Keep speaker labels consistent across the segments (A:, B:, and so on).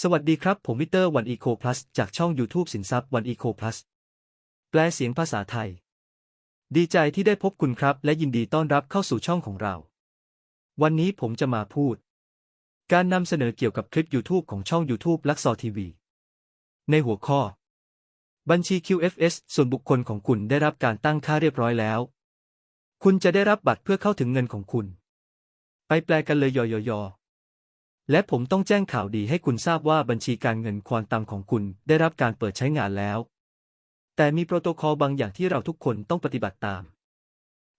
A: สวัสดีครับ ผมวิเตอร์วันอีโคพลัสจากช่อง YouTube สินทรัพย์วันอีโคพลัสแปลเสียงภาษาไทย ดีใจที่ได้พบคุณครับ และยินดีต้อนรับเข้าสู่ช่องของเรา วันนี้ผมจะมาพูด การนำเสนอเกี่ยวกับคลิป YouTube ของช่อง YouTube ลักซอทีวีในหัวข้อ บัญชี QFS ส่วนบุคคลของคุณได้รับการตั้งค่าเรียบร้อยแล้ว คุณจะได้รับบัตรเพื่อเข้าถึงเงินของคุณ ไปแปลกันเลยยอยอยอ และผมต้องแจ้งข่าวดีให้คุณทราบว่าบัญชีการเงินควอนตัมของคุณได้รับการเปิดใช้งานแล้ว แต่มีโปรโตคอลบางอย่างที่เราทุกคนต้องปฏิบัติตาม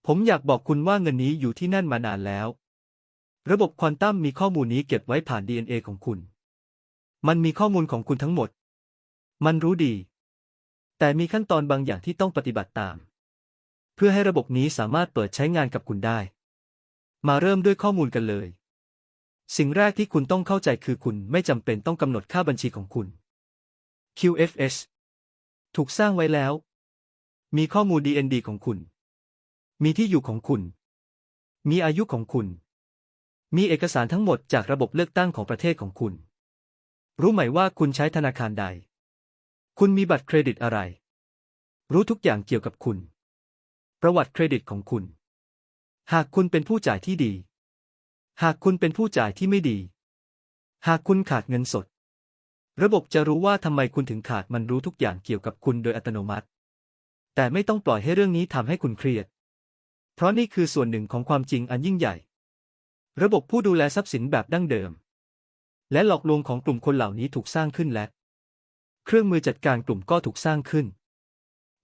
A: ผมอยากบอกคุณว่าเงินนี้อยู่ที่นั่นมานานแล้ว ระบบควอนตัมมีข้อมูลนี้เก็บไว้ผ่าน DNA ของคุณ มันมีข้อมูลของคุณทั้งหมด มันรู้ดี แต่มีขั้นตอนบางอย่างที่ต้องปฏิบัติตาม เพื่อให้ระบบนี้สามารถเปิดใช้งานกับคุณได้ มาเริ่มด้วยข้อมูลกันเลย สิ่งแรกที่คุณต้องเข้าใจคือคุณไม่จำเป็นต้องกำหนดค่าบัญชีของคุณ QFS ถูกสร้างไว้แล้ว มีข้อมูล DND ของคุณ มีที่อยู่ของคุณ มีอายุของคุณ มีเอกสารทั้งหมดจากระบบเลือกตั้งของประเทศของคุณ รู้ไหมว่าคุณใช้ธนาคารใด คุณมีบัตรเครดิตอะไร รู้ทุกอย่างเกี่ยวกับคุณ ประวัติเครดิตของคุณ หากคุณเป็นผู้จ่ายที่ดี หากคุณเป็นผู้จ่ายที่ไม่ดี หากคุณขาดเงินสด ระบบจะรู้ว่าทำไมคุณถึงขาดมันรู้ทุกอย่างเกี่ยวกับคุณโดยอัตโนมัติ แต่ไม่ต้องปล่อยให้เรื่องนี้ทำให้คุณเครียด เพราะนี่คือส่วนหนึ่งของความจริงอันยิ่งใหญ่ ระบบผู้ดูแลทรัพย์สินแบบดั้งเดิม และหลอกลวงของกลุ่มคนเหล่านี้ถูกสร้างขึ้นและ เครื่องมือจัดการกลุ่มก็ถูกสร้างขึ้น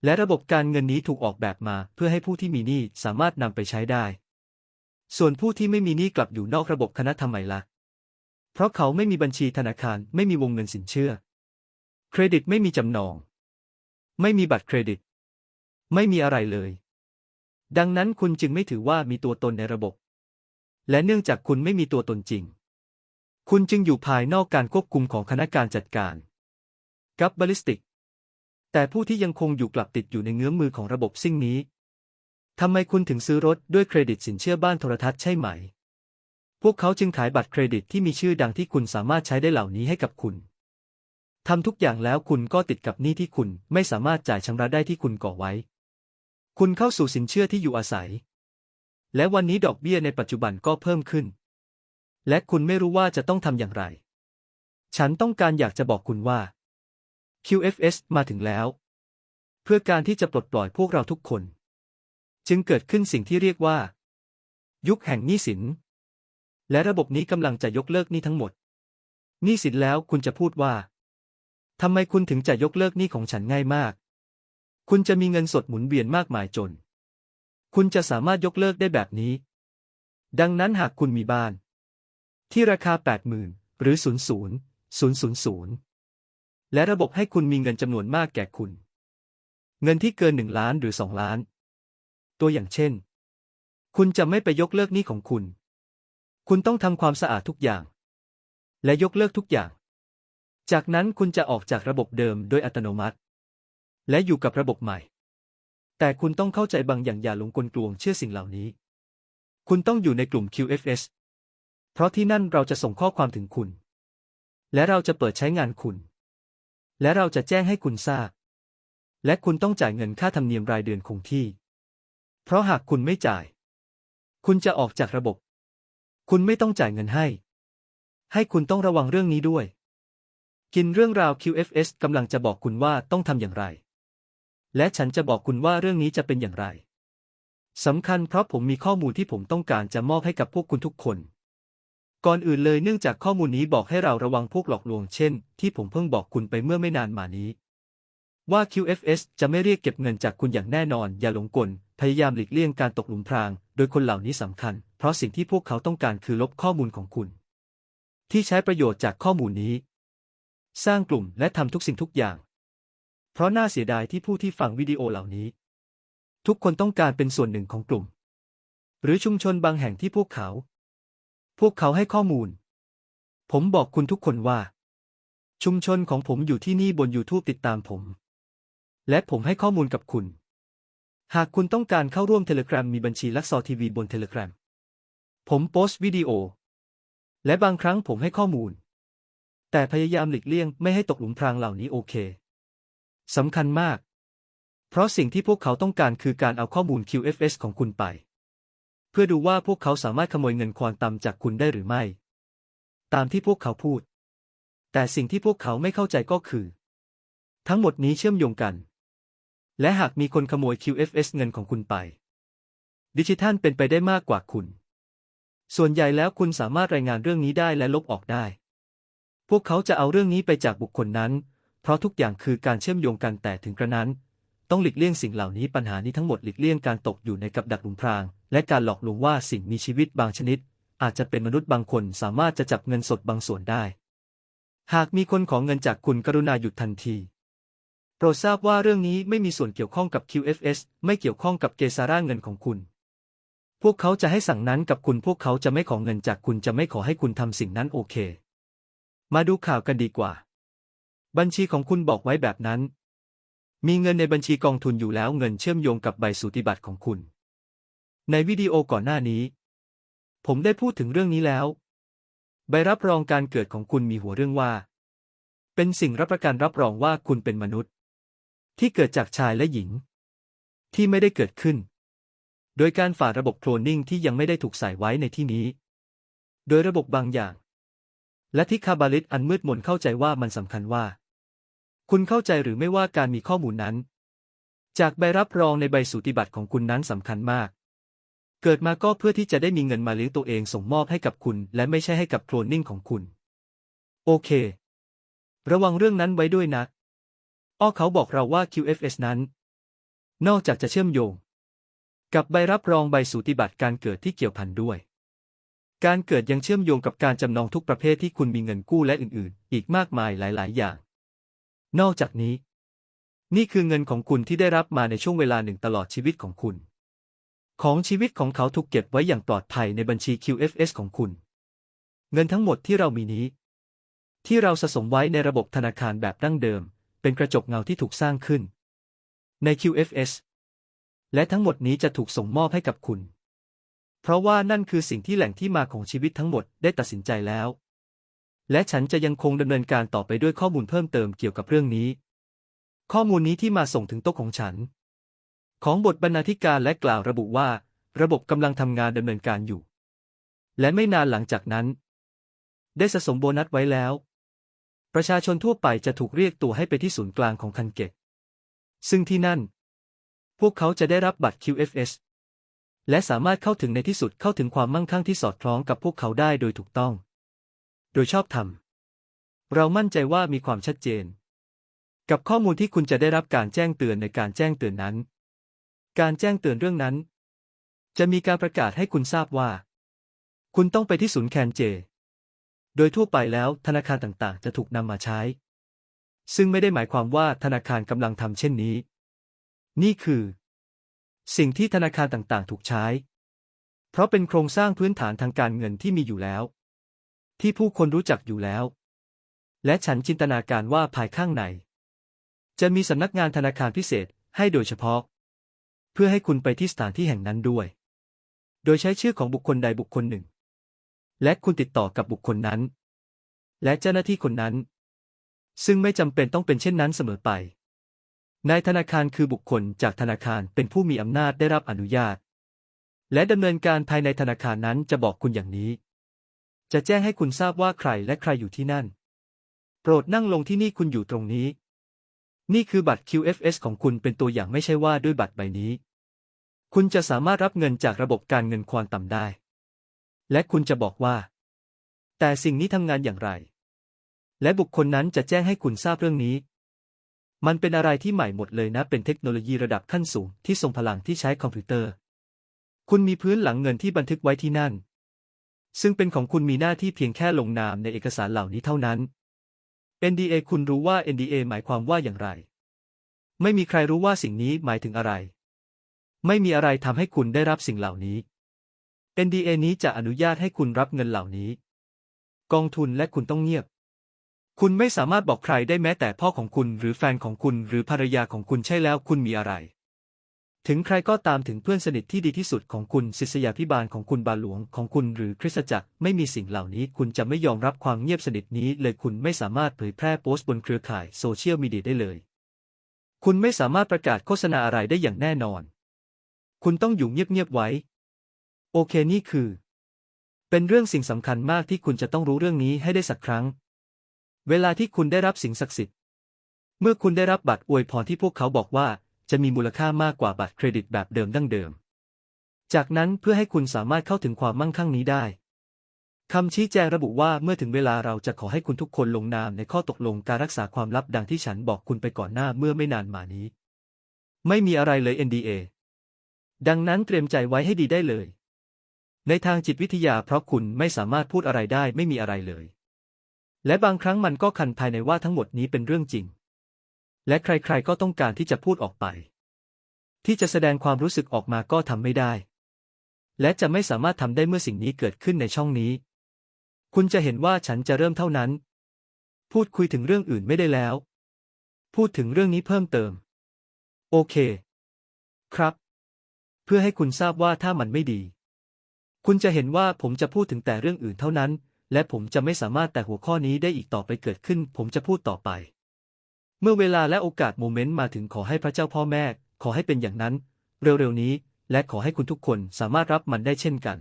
A: และระบบการเงินนี้ถูกออกแบบมาเพื่อให้ผู้ที่มีหนี้สามารถนำไปใช้ได้ ส่วนผู้ที่ไม่มีหนี้กลับอยู่นอกระบบคณะทำไมละ่ะ เพราะเขาไม่มีบัญชีธนาคาร ไม่มีวงเงินสินเชื่อ เครดิตไม่มีจำนอง ไม่มีบัตรเครดิต ไม่มีอะไรเลย ดังนั้นคุณจึงไม่ถือว่ามีตัวตนในระบบ และเนื่องจากคุณไม่มีตัวตนจริง คุณจึงอยู่ภายนอกการควบคุมของคณะการจัดการกับบลิสติก แต่ผู้ที่ยังคงอยู่กลับติดอยู่ในเงื้อมมือของระบบซิ่งนี้ ทำไมคุณถึงซื้อรถด้วยเครดิตสินเชื่อบ้านโทรทัศน์ใช่ไหม พวกเขาจึงขายบัตรเครดิตที่มีชื่อดังที่คุณสามารถใช้ได้เหล่านี้ให้กับคุณ ทำทุกอย่างแล้วคุณก็ติดกับหนี้ที่คุณไม่สามารถจ่ายชำระได้ที่คุณก่อไว้ คุณเข้าสู่สินเชื่อที่อยู่อาศัย และวันนี้ดอกเบี้ยในปัจจุบันก็เพิ่มขึ้น และคุณไม่รู้ว่าจะต้องทำอย่างไร ฉันต้องการอยากจะบอกคุณว่า QFS มาถึงแล้ว เพื่อการที่จะปลดปล่อยพวกเราทุกคน จึงเกิดขึ้นสิ่งที่เรียกว่า ยุคแห่งหนี้สิน และระบบนี้กำลังจะยกเลิกหนี้ทั้งหมดหนี้สินแล้วคุณจะพูดว่าทำไมคุณถึงจะยกเลิกหนี้ของฉันง่ายมาก คุณจะมีเงินสดหมุนเวียนมากมายจน คุณจะสามารถยกเลิกได้แบบนี้ ดังนั้นหากคุณมีบ้าน ที่ราคา 80,000 หรือ 00 000 และระบบให้คุณมีเงินจำนวนมากแก่คุณ เงินที่เกินหนึ่งล้านหรือสองล้าน ตัวอย่างเช่น คุณจะไม่ไปยกเลิกหนี้ของคุณ คุณต้องทำความสะอาดทุกอย่าง และยกเลิกทุกอย่าง จากนั้นคุณจะออกจากระบบเดิมโดยอัตโนมัติ และอยู่กับระบบใหม่ แต่คุณต้องเข้าใจบางอย่างอย่าหลงกลกลวงเชื่อสิ่งเหล่านี้ คุณต้องอยู่ในกลุ่ม QFS เพราะที่นั่นเราจะส่งข้อความถึงคุณ และเราจะเปิดใช้งานคุณ และเราจะแจ้งให้คุณทราบและคุณต้องจ่ายเงินค่าธรรมเนียมรายเดือนคงที่ เพราะหากคุณไม่จ่าย คุณจะออกจากระบบ คุณไม่ต้องจ่ายเงินให้ ให้คุณต้องระวังเรื่องนี้ด้วย กินเรื่องราว QFS กำลังจะบอกคุณว่าต้องทำอย่างไร และฉันจะบอกคุณว่าเรื่องนี้จะเป็นอย่างไรสำคัญเพราะผมมีข้อมูลที่ผมต้องการจะมอบให้กับพวกคุณทุกคน ก่อนอื่นเลยเนื่องจากข้อมูลนี้บอกให้เราระวังพวกหลอกลวงเช่น ที่ผมเพิ่งบอกคุณไปเมื่อไม่นานมานี้ ว่า QFS จะไม่เรียกเก็บเงินจากคุณอย่างแน่นอน อย่าหลงกล พยายามหลีกเลี่ยงการตกหลุมพราง โดยคนเหล่านี้สำคัญ เพราะสิ่งที่พวกเขาต้องการคือลบข้อมูลของคุณ ที่ใช้ประโยชน์จากข้อมูลนี้ สร้างกลุ่มและทำทุกสิ่งทุกอย่าง เพราะน่าเสียดายที่ผู้ที่ฟังวิดีโอเหล่านี้ ทุกคนต้องการเป็นส่วนหนึ่งของกลุ่ม หรือชุมชนบางแห่งที่พวกเขา พวกเขาให้ข้อมูล ผมบอกคุณทุกคนว่า ชุมชนของผมอยู่ที่นี่บน YouTube ติดตามผม และผมให้ข้อมูลกับคุณ หากคุณต้องการเข้าร่วมเทเล gram มีบัญชีลักซอทีวีบนเทเล gram ผมโพสต์วิดีโอ และบางครั้งผมให้ข้อมูล แต่พยายามหลีกเลี่ยงไม่ให้ตกหลุมพรางเหล่านี้โอเคสำคัญมาก เพราะสิ่งที่พวกเขาต้องการคือการเอาข้อมูล QFS ของคุณไป เพื่อดูว่าพวกเขาสามารถขโมยเงินควอนตัมจากคุณได้หรือไม่ ตามที่พวกเขาพูด แต่สิ่งที่พวกเขาไม่เข้าใจก็คือ ทั้งหมดนี้เชื่อมโยงกัน และหากมีคนขโมย QFS เงินของคุณไป ดิจิทัลเป็นไปได้มากกว่าคุณ ส่วนใหญ่แล้วคุณสามารถรายงานเรื่องนี้ได้และลบออกได้ พวกเขาจะเอาเรื่องนี้ไปจากบุคคลนั้น เพราะทุกอย่างคือการเชื่อมโยงกันแต่ถึงกระนั้น ต้องหลีกเลี่ยงสิ่งเหล่านี้ปัญหานี้ทั้งหมดหลีกเลี่ยงการตกอยู่ในกับดักหลุมพราง และการหลอกลวงว่าสิ่งมีชีวิตบางชนิด อาจจะเป็นมนุษย์บางคนสามารถจะจับเงินสดบางส่วนได้ หากมีคนขอเงินจากคุณกรุณาหยุดทันที โปรดทราบว่าเรื่องนี้ไม่มีส่วนเกี่ยวข้องกับ QFS ไม่เกี่ยวข้องกับเกซาร่าเงินของคุณ พวกเขาจะให้สั่งนั้นกับคุณพวกเขาจะไม่ขอเงินจากคุณจะไม่ขอให้คุณทำสิ่งนั้นโอเค มาดูข่าวกันดีกว่า บัญชีของคุณบอกไว้แบบนั้น มีเงินในบัญชีกองทุนอยู่แล้วเงินเชื่อมโยงกับใบสูติบัตรของคุณ ในวิดีโอก่อนหน้านี้ ผมได้พูดถึงเรื่องนี้แล้ว ใบรับรองการเกิดของคุณมีหัวเรื่องว่า เป็นสิ่งรับประกันรับรองว่าคุณเป็นมนุษย์ ที่เกิดจากชายและหญิง ที่ไม่ได้เกิดขึ้น โดยการฝ่าระบบโคลนนิ่งที่ยังไม่ได้ถูกใส่ไว้ในที่นี้ โดยระบบบางอย่าง และที่คาบาลิสอันมืดมนเข้าใจว่ามันสำคัญว่า คุณเข้าใจหรือไม่ว่าการมีข้อมูลนั้น จากใบรับรองในใบสูติบัตรของคุณนั้นสำคัญมากเกิดมาก็เพื่อที่จะได้มีเงินมาเลี้ยงตัวเองส่งมอบให้กับคุณ และไม่ใช่ให้กับโคลนนิ่งของคุณ โอเค ระวังเรื่องนั้นไว้ด้วยนะ อ้อเขาบอกเราว่า QFS นั้น นอกจากจะเชื่อมโยง กับใบรับรองใบสูติบัตรการเกิดที่เกี่ยวพันด้วย การเกิดยังเชื่อมโยงกับการจำนองทุกประเภทที่คุณมีเงินกู้และอื่นๆ อีกมากมายหลาย ๆ อย่าง นอกจากนี้ นี่คือเงินของคุณที่ได้รับมาในช่วงเวลาหนึ่งตลอดชีวิตของคุณ ของชีวิตของเขาถูกเก็บไว้อย่างปลอดภัยในบัญชี QFS ของคุณ เงินทั้งหมดที่เรามีนี้ ที่เราสะสมไว้ในระบบธนาคารแบบดั้งเดิม เป็นกระจกเงาที่ถูกสร้างขึ้น ใน QFS และทั้งหมดนี้จะถูกส่งมอบให้กับคุณ เพราะว่านั่นคือสิ่งที่แหล่งที่มาของชีวิตทั้งหมดได้ตัดสินใจแล้ว และฉันจะยังคงดำเนินการต่อไปด้วยข้อมูลเพิ่มเติมเกี่ยวกับเรื่องนี้ ข้อมูลนี้ที่มาส่งถึงโต๊ะของฉัน ของบทบรรณาธิการและกล่าวระบุว่า ระบบกำลังทำงานดำเนินการอยู่ และไม่นานหลังจากนั้น ได้สะสมโบนัสไว้แล้ว ประชาชนทั่วไปจะถูกเรียกตัวให้ไปที่ศูนย์กลางของคันเกตซึ่งที่นั่น พวกเขาจะได้รับบัตร QFS และสามารถเข้าถึงในที่สุดเข้าถึงความมั่งคั่งที่สอดคล้องกับพวกเขาได้โดยถูกต้อง โดยชอบธรรม เรามั่นใจว่ามีความชัดเจน กับข้อมูลที่คุณจะได้รับการแจ้งเตือนในการแจ้งเตือนนั้น การแจ้งเตือนเรื่องนั้น จะมีการประกาศให้คุณทราบว่า คุณต้องไปที่ศูนย์แคนเจ โดยทั่วไปแล้วธนาคารต่างๆ จะถูกนำมาใช้ ซึ่งไม่ได้หมายความว่าธนาคารกำลังทำเช่นนี้ นี่คือ สิ่งที่ธนาคารต่างๆ ถูกใช้ เพราะเป็นโครงสร้างพื้นฐานทางการเงินที่มีอยู่แล้ว ที่ผู้คนรู้จักอยู่แล้ว และฉันจินตนาการว่าภายข้างในจะมีสำนักงานธนาคารพิเศษให้โดยเฉพาะ เพื่อให้คุณไปที่สถานที่แห่งนั้นด้วย โดยใช้ชื่อของบุคคลใดบุคคลหนึ่ง และคุณติดต่อกับบุคคลนั้น และเจ้าหน้าที่คนนั้น ซึ่งไม่จำเป็นต้องเป็นเช่นนั้นเสมอไป นายธนาคารคือบุคคลจากธนาคารเป็นผู้มีอำนาจได้รับอนุญาต และดำเนินการภายในธนาคารนั้นจะบอกคุณอย่างนี้ จะแจ้งให้คุณทราบว่าใครและใครอยู่ที่นั่น โปรดนั่งลงที่นี่คุณอยู่ตรงนี้ นี่คือบัตร QFS ของคุณเป็นตัวอย่างไม่ใช่ว่าด้วยบัตรใบนี้ คุณจะสามารถรับเงินจากระบบการเงินควอนต่ำได้ และคุณจะบอกว่า แต่สิ่งนี้ทำงานอย่างไร และบุคคลนั้นจะแจ้งให้คุณทราบเรื่องนี้ มันเป็นอะไรที่ใหม่หมดเลยนะเป็นเทคโนโลยีระดับขั้นสูงที่ทรงพลังที่ใช้คอมพิวเตอร์ คุณมีพื้นหลังเงินที่บันทึกไว้ที่นั่น ซึ่งเป็นของคุณมีหน้าที่เพียงแค่ลงนามในเอกสารเหล่านี้เท่านั้น NDA คุณรู้ว่า NDA หมายความว่าอย่างไร ไม่มีใครรู้ว่าสิ่งนี้หมายถึงอะไร ไม่มีอะไรทำให้คุณได้รับสิ่งเหล่านี้ NDA นี้จะอนุญาตให้คุณรับเงินเหล่านี้ กองทุนและคุณต้องเงียบ คุณไม่สามารถบอกใครได้แม้แต่พ่อของคุณ หรือแฟนของคุณ หรือภรรยาของคุณใช่แล้วคุณมีอะไร ถึงใครก็ตามถึงเพื่อนสนิทที่ดีที่สุดของคุณศิษยาพิบาลของคุณบาหลวงของคุณหรือคริสตจักรไม่มีสิ่งเหล่านี้ คุณจะไม่ยอมรับความเงียบสนิทนี้ เลยคุณไม่สามารถเผยแพร่โพสต์บนเครือข่ายโซเชียลมีเดียได้เลย คุณไม่สามารถประกาศโฆษณาอะไรได้อย่างแน่นอน คุณต้องอยู่เงียบๆไว้ โอเคนี่คือ เป็นเรื่องสิ่งสำคัญมากที่คุณจะต้องรู้เรื่องนี้ให้ได้สักครั้ง เวลาที่คุณได้รับสิ่งศักดิ์สิทธิ์ เมื่อคุณได้รับบัตรอวยพรที่พวกเขาบอกว่าจะมีมูลค่ามากกว่าบัตรเครดิตแบบเดิมดั้งเดิม จากนั้นเพื่อให้คุณสามารถเข้าถึงความมั่งคั่งนี้ได้คำชี้แจงระบุว่าเมื่อถึงเวลาเราจะขอให้คุณทุกคนลงนามในข้อตกลงการรักษาความลับดังที่ฉันบอกคุณไปก่อนหน้าเมื่อไม่นานมานี้ ไม่มีอะไรเลย NDA ดังนั้นเตรียมใจไว้ให้ดีได้เลย ในทางจิตวิทยาเพราะคุณไม่สามารถพูดอะไรได้ไม่มีอะไรเลย และบางครั้งมันก็คันภายในว่าทั้งหมดนี้เป็นเรื่องจริง และใครๆก็ต้องการที่จะพูดออกไป ที่จะแสดงความรู้สึกออกมาก็ทำไม่ได้ และจะไม่สามารถทำได้เมื่อสิ่งนี้เกิดขึ้นในช่องนี้ คุณจะเห็นว่าฉันจะเริ่มเท่านั้น พูดคุยถึงเรื่องอื่นไม่ได้แล้ว พูดถึงเรื่องนี้เพิ่มเติม โอเค ครับ เพื่อให้คุณทราบว่าถ้ามันไม่ดี คุณจะเห็นว่าผมจะพูดถึงแต่เรื่องอื่นเท่านั้น และผมจะไม่สามารถแต่หัวข้อนี้ได้อีกต่อไปเกิดขึ้น ผมจะพูดต่อไป เมื่อเวลาและโอกาสโมเมนต์มาถึงขอให้พระเจ้าพ่อแม่ ขอให้เป็นอย่างนั้น เร็วๆนี้ และขอให้คุณทุกคนสามารถรับมันได้เช่นกัน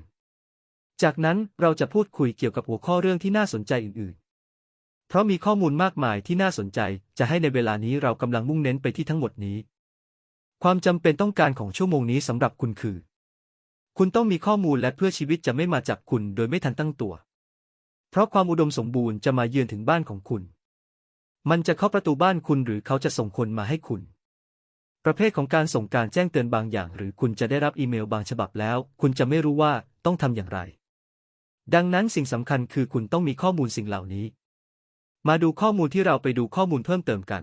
A: จากนั้นเราจะพูดคุยเกี่ยวกับหัวข้อเรื่องที่น่าสนใจอื่นๆ เพราะมีข้อมูลมากมายที่น่าสนใจจะให้ในเวลานี้เรากำลังมุ่งเน้นไปที่ทั้งหมดนี้ ความจำเป็นต้องการของชั่วโมงนี้สำหรับคุณคือ คุณต้องมีข้อมูลและเพื่อชีวิตจะไม่มาจับคุณโดยไม่ทันตั้งตัว เพราะความอุดมสมบูรณ์จะมาเยือนถึงบ้านของคุณ มันจะเข้าประตูบ้านคุณหรือเขาจะส่งคนมาให้คุณ ประเภทของการส่งการแจ้งเตือนบางอย่าง หรือคุณจะได้รับอีเมลบางฉบับแล้ว คุณจะไม่รู้ว่าต้องทำอย่างไร ดังนั้นสิ่งสำคัญคือคุณต้องมีข้อมูลสิ่งเหล่านี้ มาดูข้อมูลที่เราไปดูข้อมูลเพิ่มเติมกัน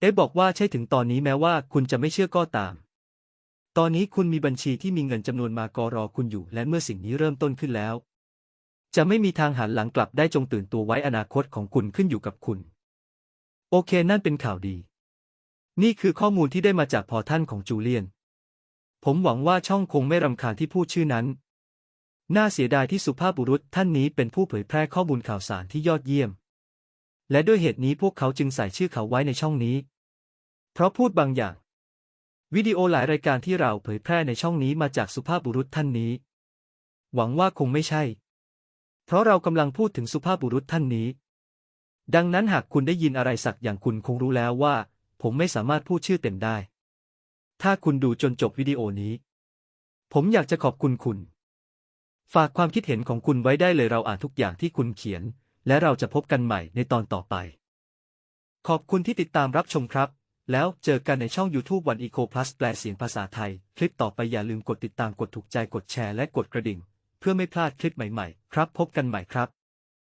A: เอฟบอกว่าใช่ถึงตอนนี้แม้ว่าคุณจะไม่เชื่อก็ตาม ตอนนี้คุณมีบัญชีที่มีเงินจำนวนมากรอคุณอยู่ และเมื่อสิ่งนี้เริ่มต้นขึ้นแล้ว จะไม่มีทางหันหลังกลับได้จงตื่นตัวไว้อนาคตของคุณขึ้นอยู่กับคุณ โอเคนั่นเป็นข่าวดี นี่คือข้อมูลที่ได้มาจากพอท่านของจูเลียน ผมหวังว่าช่องคงไม่รำคาญที่พูดชื่อนั้น น่าเสียดายที่สุภาพบุรุษท่านนี้เป็นผู้เผยแพร่ข้อมูลข่าวสารที่ยอดเยี่ยม และด้วยเหตุนี้พวกเขาจึงใส่ชื่อเขาไว้ในช่องนี้ เพราะพูดบางอย่าง วิดีโอหลายรายการที่เราเผยแพร่ในช่องนี้มาจากสุภาพบุรุษท่านนี้ หวังว่าคงไม่ใช่ เพราะเรากำลังพูดถึงสุภาพบุรุษท่านนี้ ดังนั้นหากคุณได้ยินอะไรสักอย่างคุณคงรู้แล้วว่า ผมไม่สามารถพูดชื่อเต็มได้ ถ้าคุณดูจนจบวิดีโอนี้ ผมอยากจะขอบคุณคุณ ฝากความคิดเห็นของคุณไว้ได้เลยเราอ่านทุกอย่างที่คุณเขียน และเราจะพบกันใหม่ในตอนต่อไป ขอบคุณที่ติดตามรับชมครับ แล้วเจอกันในช่อง YouTube วันอีโคพลัสแปลเสียงภาษาไทย คลิปต่อไปอย่าลืมกดติดตามกดถูกใจกดแชร์และกดกระดิ่ง เพื่อไม่พลาดคลิปใหม่ๆ ครับ พบกันใหม่ครับ